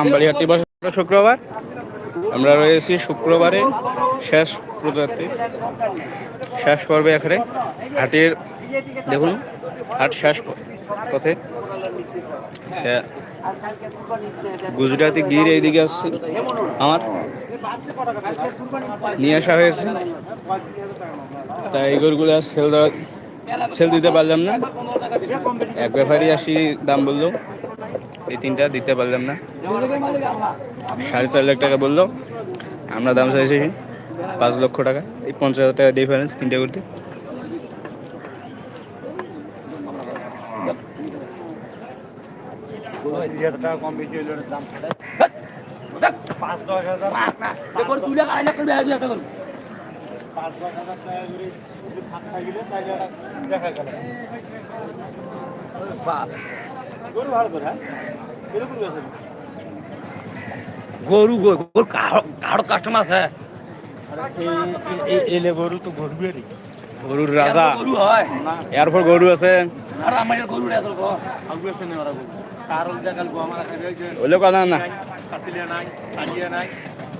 আমবাড়িহাটি বসে শুক্রবার। আমরা রয়েছি শুক্রবারে শেষ প্রজাতি, শেষ পর্বে এখানে হাটের, দেখুন, হাট শেষ পথে। গুজরাটি গির এইদিকে আসছে, আমার। নিয়ে আসা হয়েছে। তাই এই গরুগুলো সেল দেওয়া সেল দিতে পারলাম না। এক ব্যাপারই আসি দাম বলল এই তিনটা দিতে পারলাম না। সাড়ে চার লাখ টাকা বলল। আমরা দাম চাইছি পাঁচ লক্ষ টাকা। এই পঞ্চাশ হাজার টাকা ডিফারেন্স তিনটা করতে। দেখা গেল গরু ভালো করে হ্যাঁ? কীরকম গেছে গরু গরু কারও কাস্টমার আছে। এলে গরু তো গরু গরুর রাজা। গরু হয়। এরপর গরু আছে। আর আমার গরু। কারণ দেখাল গো আমার কাছে রয়েছে ওইলে কথা না। কাছিলিয়া নাই কাজিয়া নাই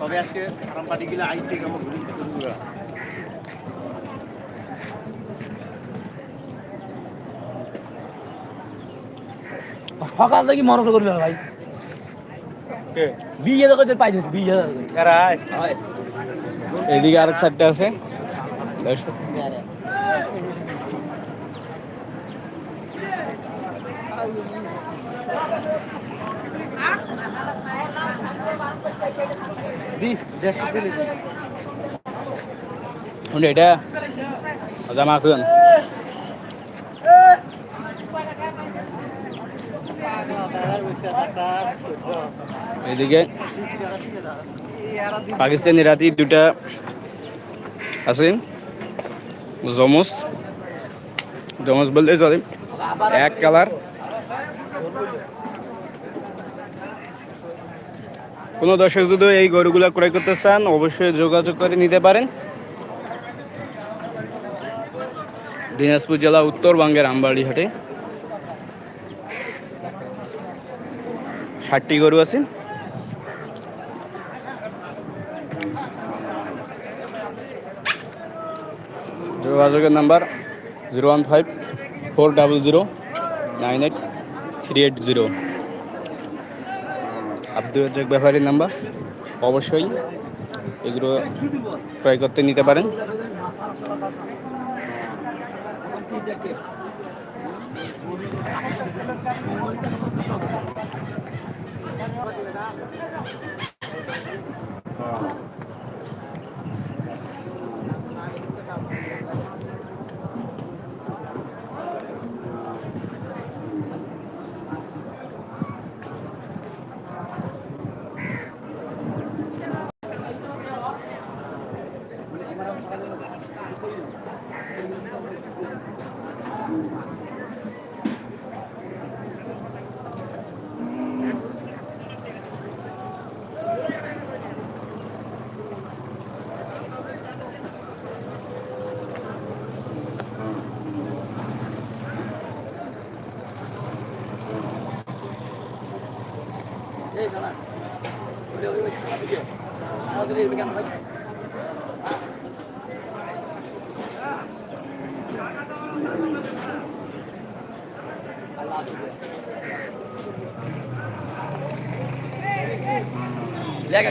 তবে আজকে আরাম পাটি গেলে কেমন সকাল থেকে মরস করি ভাই। কে? বিশ হাজার করে পাই দিয়েছি বিশ হাজার এদিকে আরেক চারটে আছে। এটা। জামা খুন এদিকে পাকিস্তানি রাতি দুটা আছে। জমস জমস বললে চলে। এক কালার। কোনো দর্শক যদি এই গরুগুলা ক্রয় করতে চান, অবশ্যই যোগাযোগ করে নিতে পারেন। দিনাজপুর জেলা উত্তরবঙ্গের আমবাড়ি হাটে ষাটটি গরু আছে। যোগাযোগের number zero one five four double zero nine eight three eight zero. Abdul Razzak ব্যাপারীর নাম্বার। অবশ্যই এগুলো ক্রয় করতে নিতে পারেন। এই জানা ওরে ওরে খারাপ দিকে আমাদের এই কেন ভাই জায়গা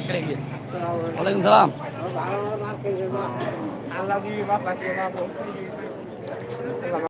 করে গিয়ে ওয়ালাইকুম সালাম। আল্লাহ দিবি বাপ